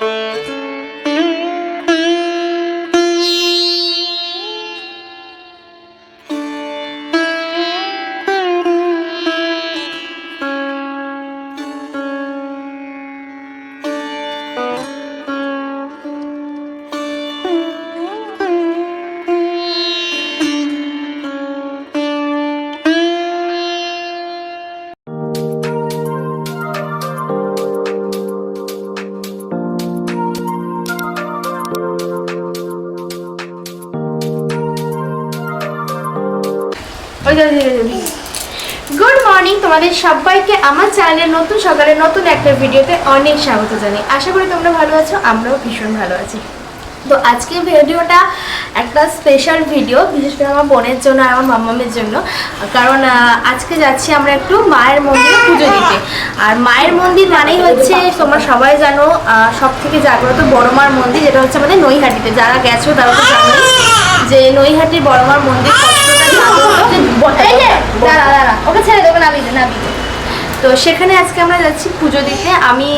Música good morning তোমাদের সবাইকে। আমার চ্যানেলের নতুন সকালের নতুন একটা ভিডিওতে অনেক স্বাগত জানাই। আশা করি তোমরা ভালো আছো, আমরাও ভীষণ ভালো আছি। তো আজকে ভিডিওটা একটা স্পেশাল ভিডিও বিশেষ করে আমার বোনের জন্য আর আমার মাম্মামের জন্য। কারণ আজকে যাচ্ছি আমরা একটু মায়ের মন্দিরে পুজো দিতে। আর মায়ের মন্দির মানেই হচ্ছে, তোমরা সবাই জানো সব থেকে জাগ্রত বড় মার মন্দির, যেটা হচ্ছে আমাদের নৈহাটিতে। যারা গেছো তারা তো জানো যে নৈহাটির বড় মার মন্দির তো সেখানে আজকে আমরা যাচ্ছি পুজো দিতে। আমি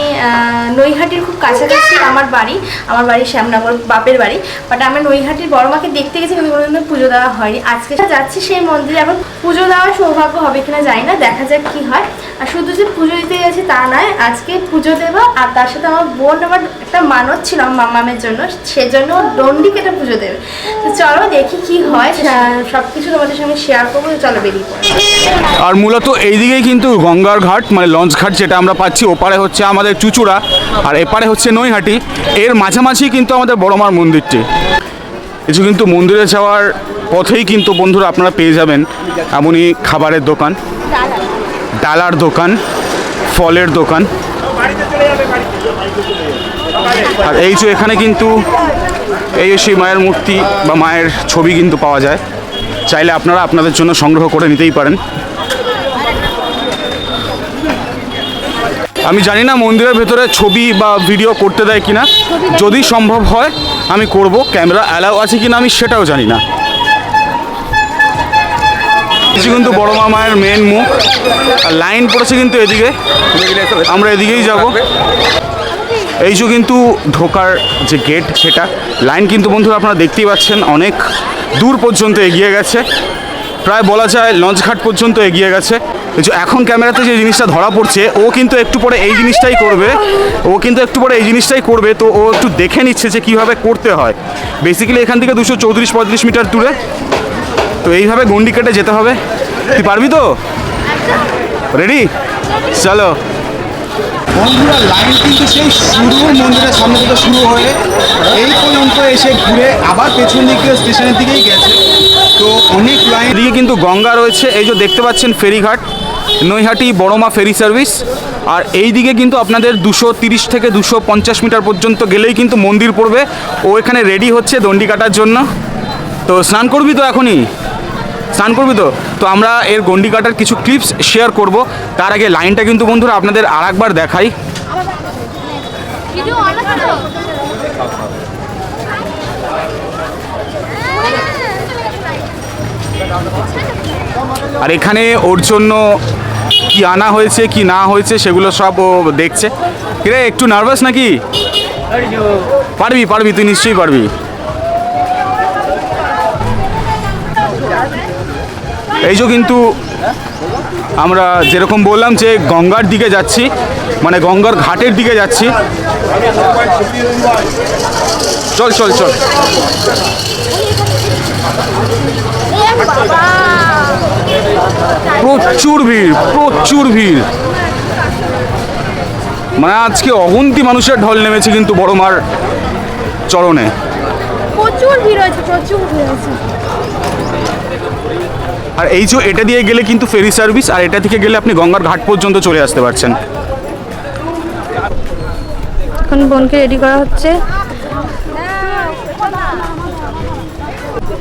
নৈহাটির খুব কাছাকাছি আমার বাড়ি। আমার বাড়ি শ্যামনগর বাপের বাড়ি। বাট আমরা নৈহাটির বড় মাকে দেখতে গেছি কিন্তু কোনোদিনও পুজো দেওয়া হয়নি। আজকে যাচ্ছি সেই মন্দিরে। এখন পুজো দেওয়ার সৌভাগ্য হবে কিনা জানি না। দেখা যাক কি হয়। আর শুধু যে পুজো দিতে গেছি তা নয় আজকে পুজো দেবো আর তার সাথে আমার বোন আবার একটা মানত ছিল আমার মামামের জন্য সেজন্য ডন্ডি কেটে পুজো দেবে। তো চলো দেখি কি হয় সব কিছু তোমাদের সঙ্গে শেয়ার করব চলো বেরিয়ে পড়ো। আর মূলত এইদিকেই কিন্তু গঙ্গার ঘাট মানে লঞ্চ ঘাট যেটা আমরা পাচ্ছি ওপারে হচ্ছে আমাদের চুচুড়া আর এপারে হচ্ছে নৈহাটি। এর মাঝামাঝি কিন্তু আমাদের বড়মার মন্দিরটি। কিছু কিন্তু মন্দিরে যাওয়ার পথেই কিন্তু বন্ধুরা আপনারা পেয়ে যাবেন এমনই খাবারের দোকান। ডালার দোকান ফলের দোকান। আর এই যে এখানে কিন্তু এই সেই মায়ের মূর্তি বা মায়ের ছবি কিন্তু পাওয়া যায়। চাইলে আপনারা আপনাদের জন্য সংগ্রহ করে নিতেই পারেন। আমি জানি না মন্দিরের ভেতরে ছবি বা ভিডিও করতে দেয় কিনা। যদি সম্ভব হয় আমি করব। ক্যামেরা অ্যালাউ আছে কিনা আমি সেটাও জানি না। কিছু কিন্তু বড় মামায়ের মেন মুখ। আর লাইন পড়েছে কিন্তু এদিকে। আমরা এদিকেই যাব। এই যে কিন্তু ঢোকার যে গেট সেটা। লাইন কিন্তু বন্ধুরা আপনারা দেখতেই পাচ্ছেন, অনেক দূর পর্যন্ত এগিয়ে গেছে। প্রায় বলা যায় লঞ্চঘাট পর্যন্ত এগিয়ে গেছে। এখন ক্যামেরাতে যে জিনিসটা ধরা পড়ছে, ও কিন্তু একটু পরে এই জিনিসটাই করবে। ও কিন্তু একটু পরে এই জিনিসটাই করবে। তো ও একটু দেখে নিচ্ছে যে কীভাবে করতে হয়। বেসিক্যালি এখান থেকে দুশো চৌত্রিশ পঁয়ত্রিশ মিটার দূরে। তো এইভাবে গন্ডি কেটে যেতে হবে। তুই পারবি তো? রেডি চলো। বন্ধুরা লাইন কিন্তু সেই শুরু মন্দিরের সামনে থেকে শুরু হয়ে এই পর্যন্ত এসে ঘুরে আবার পেছন দিকে স্টেশনের দিকেই গেছে। তো অনেক লাইন এদিকে কিন্তু গঙ্গা রয়েছে এই যে দেখতে পাচ্ছেন ফেরিঘাট নৈহাটি বড়মা ফেরি সার্ভিস। আর এই দিকে কিন্তু আপনাদের দুশো তিরিশ থেকে দুশো পঞ্চাশ মিটার পর্যন্ত গেলেই কিন্তু মন্দির পড়বে। ও এখানে রেডি হচ্ছে দণ্ডি কাটার জন্য। তো স্নান করবি তো এখনই? স্নান করবি তো? তো আমরা এর গন্ডি কাটার কিছু ক্লিপস শেয়ার করব। তার আগে লাইনটা কিন্তু বন্ধুরা আপনাদের আর একবার দেখাই আর এখানে ওর জন্য কি আনা হয়েছে কি না হয়েছে সেগুলো সব ও দেখছে। রে একটু নার্ভাস নাকি? পারবি পারবি তুই নিশ্চয়ই পারবি। এই যে কিন্তু আমরা যেরকম বললাম যে গঙ্গার দিকে যাচ্ছি মানে গঙ্গার ঘাটের দিকে যাচ্ছি। চল চল চল। প্রচুর ভিড় প্রচুর ভিড়। মানে আজকে অগুন্তি মানুষের ঢল নেমেছে কিন্তু বড় মার চরণে। প্রচুর ভিড় হয়েছে, প্রচুর ভিড় হয়েছে। আর এই যে এটা দিয়ে গেলে কিন্তু ফেরি সার্ভিস আর এটা থেকে গেলে আপনি গঙ্গার ঘাট পর্যন্ত চলে আসতে পারছেন। এখন বোনকে রেডি করা হচ্ছে।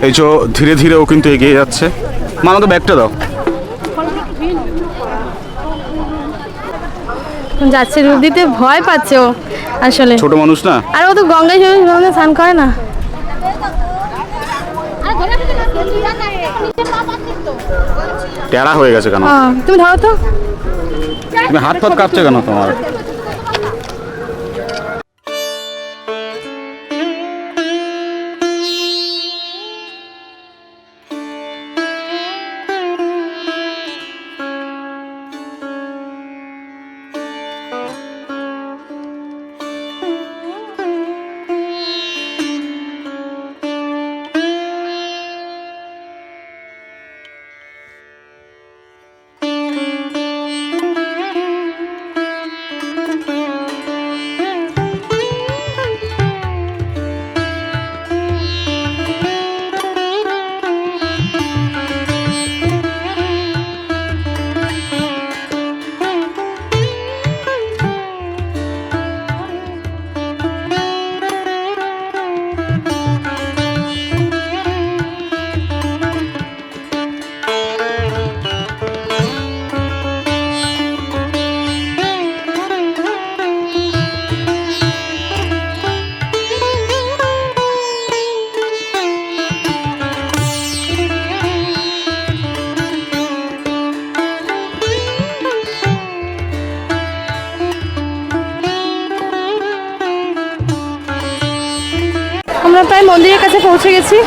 এই যে ধীরে ধীরে ও কিন্তু এগিয়ে যাচ্ছে। মা আমাকে ব্যাগটা দাও। যাচ্ছে রূপ দিতে ভয় পাচ্ছে ও আসলে। ছোট মানুষ না? আর ও তো গঙ্গায় স্নান করে না। টেরা হয়ে গেছে কেন? তুমি ধরো তো। তুমি হাত ফাত কাঁপছে কেন তোমার? আমরা প্রায় মন্দিরের কাছে পৌঁছে গেছি।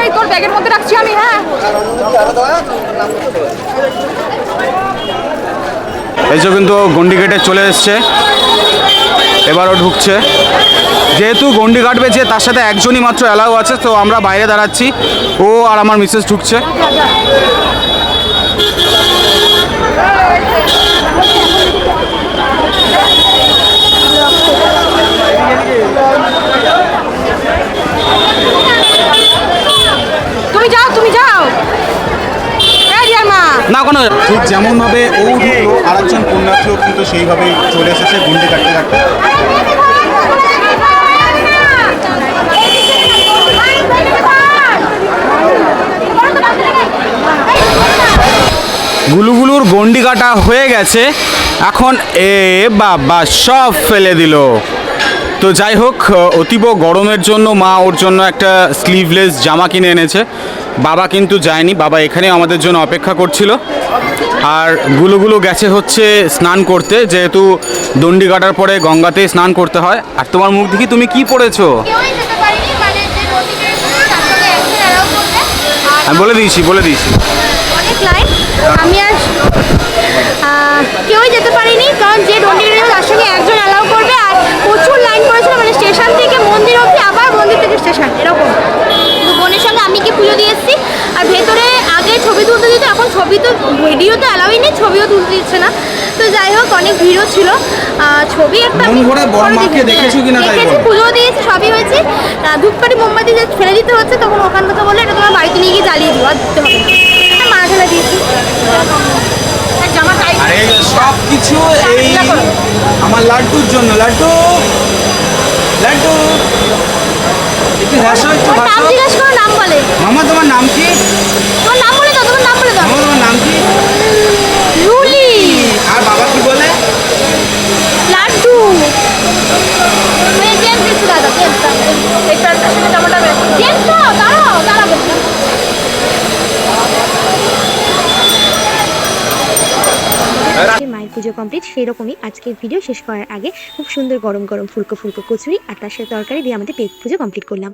এই তোর ব্যাগের মধ্যে রাখছি আমি হ্যাঁ। এই যে কিন্তু গন্ডি গেটে চলে এসছে। এবারও ঢুকছে। যেহেতু গন্ডি কাটবে যে তার সাথে একজনই মাত্র অ্যালাউ আছে তো আমরা বাইরে দাঁড়াচ্ছি। ও আর আমার মিসেস ঢুকছে তুমি যাও তুমি যাও এই রিয়ার মা না কোনো ঠিক যেমনভাবে ও ঢুকলো আর একজন কিন্তু সেইভাবেই চলে এসেছে, গুন্ডি কাটতে কাটতে। গুলুগুলুর গন্ডি কাটা হয়ে গেছে। এখন এ বাবা, সব ফেলে দিল। তো যাই হোক, অতীব গরমের জন্য মা ওর জন্য একটা স্লিভলেস জামা কিনে এনেছে। বাবা কিন্তু যায়নি, বাবা এখানে আমাদের জন্য অপেক্ষা করছিল। আর গুলুগুলু গেছে হচ্ছে স্নান করতে যেহেতু দণ্ডি কাটার পরে গঙ্গাতে স্নান করতে হয়। আর তোমার মুখ দেখি তুমি কি পড়েছো? পারিনি মানে যে নদীতে তারপরে একজন অ্যালাউ করতে আর আমি বলে দিয়েছি বলে দিয়েছি। অনেক লাইন আমি আর কেউই যেতে পারিনি কারণ যে ডন্ডি তার সঙ্গে একজন অ্যালাউ করবে। আর প্রচুর লাইন পড়েছিল মানে স্টেশন থেকে মন্দির অবধি আবার মন্দির থেকে স্টেশন এরকম তো বোনের সঙ্গে আমি কি পুজো দিয়ে এসেছি আর ভেতরে আগে ছবি তুলতে দিত এখন ছবি তো ভিডিও তো অ্যালাউই নেই ছবিও তুলতে দিচ্ছে না। তো যাই হোক অনেক ভিড়ও ছিল। ছবি একটা দেখেছি। পুজো দিয়েছি সবই হয়েছে। ধূপকাঠি মোমবাতি যে ফেলে দিতে হচ্ছে তখন ওখান থেকে বলে এটা তোমার বাড়িতে নিয়ে গিয়ে জ্বালিয়ে দিও আর দিতে হবে না। মা ফেলে দিয়েছি। সব কিছু এই আমার লাড্ডুর জন্য লাড্ডু লাড্ডু। একটু হাসো একটু নাম জিজ্ঞেস করো নাম বলে। মামা তোমার নাম কি? তোমার নাম বলে দাও তোমার নাম বলে দাও। মামা তোমার নাম কি রুলি আর বাবা কি বলে লাড্ডু ওই জেমস দিচ্ছি দাদা জেমস এই প্যান্টটার সঙ্গে জামাটা জেমস তো দাঁড়াও দাঁড়াবো আজকে মায়ের পুজো কমপ্লিট সেই রকমই আজকের ভিডিও শেষ করার আগে খুব সুন্দর গরম গরম ফুলকো ফুলকো কচুরি আর তার সাথে তরকারি দিয়ে আমাদের পেট পুজো কমপ্লিট করলাম।